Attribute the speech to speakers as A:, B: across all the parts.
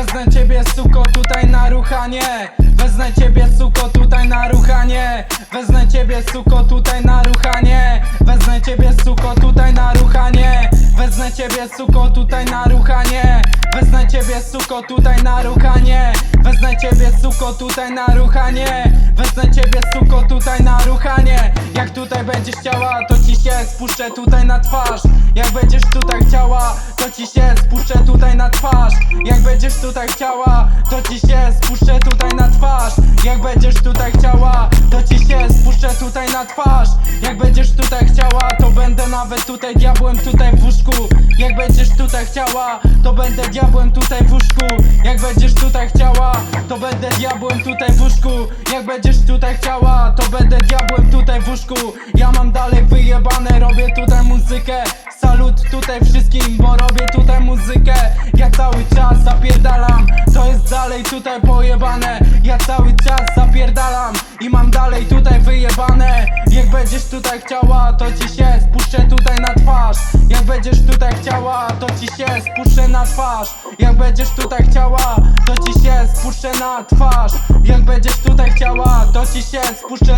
A: Wezmę ciebie suko tutaj na ruchanie. Wezmę ciebie suko tutaj na ruchanie. Wezmę ciebie suko tutaj na ruchanie. Wezmę ciebie suko tutaj na ruchanie. Wezmę ciebie suko tutaj na ruchanie. Wezmę ciebie suko tutaj na ruchanie. Wezmę ciebie suko tutaj na ruchanie. Wezmę ciebie suko tutaj na ruchanie. Jak tutaj będziesz chciała to spuszczę tutaj na twarz. Jak będziesz tutaj chciała to ci się spuszczę tutaj na twarz. Jak będziesz tutaj chciała to ci się spuszczę tutaj na twarz. Jak będziesz tutaj chciała to ci się spuszczę tutaj na twarz. Jak będziesz tutaj chciała to będę nawet tutaj diabłem tutaj w łóżku. Jak będziesz tutaj chciała to będę diabłem tutaj w łóżku. Jak będziesz tutaj chciała to będę diabłem tutaj w łóżku. Jak będziesz tutaj chciała to będę diabłem Ja mam dalej wyjebane robię tutaj muzykę. Salut tutaj wszystkim bo robię tutaj muzykę. Ja cały czas zapierdalam To jest dalej tutaj pojebane. Ja cały czas zapierdalam I mam dalej tutaj wyjebane. Jak będziesz tutaj chciała to ci się spuszczę tutaj na twarz. Jak będziesz tutaj chciała to ci się spuszczę na twarz. Jak będziesz tutaj chciała to ci się spuszczę na twarz. Jak będziesz tutaj chciała to ci się spuszczę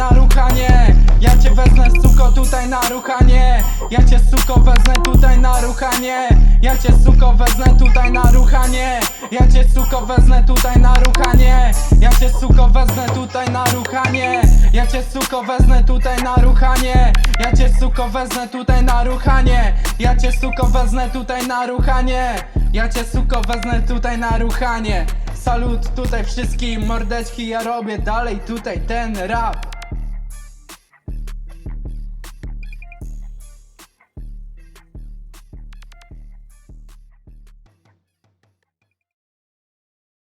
A: na ruchanie Ja cię wezmę suko tutaj na ruchanie Ja cię suko wezmę tutaj na ruchanie Ja cię suko wezmę tutaj na ruchanie Ja cię suko wezmę tutaj na ruchanie Ja cię suko wezmę tutaj na ruchanie Ja cię suko wezmę tutaj na ruchanie Ja cię suko wezmę tutaj na ruchanie Ja cię suko wezmę tutaj na ruchanie Ja cię suko wezmę tutaj na ruchanie Salut tutaj wszystkim mordeczki Ja robię dalej tutaj ten rap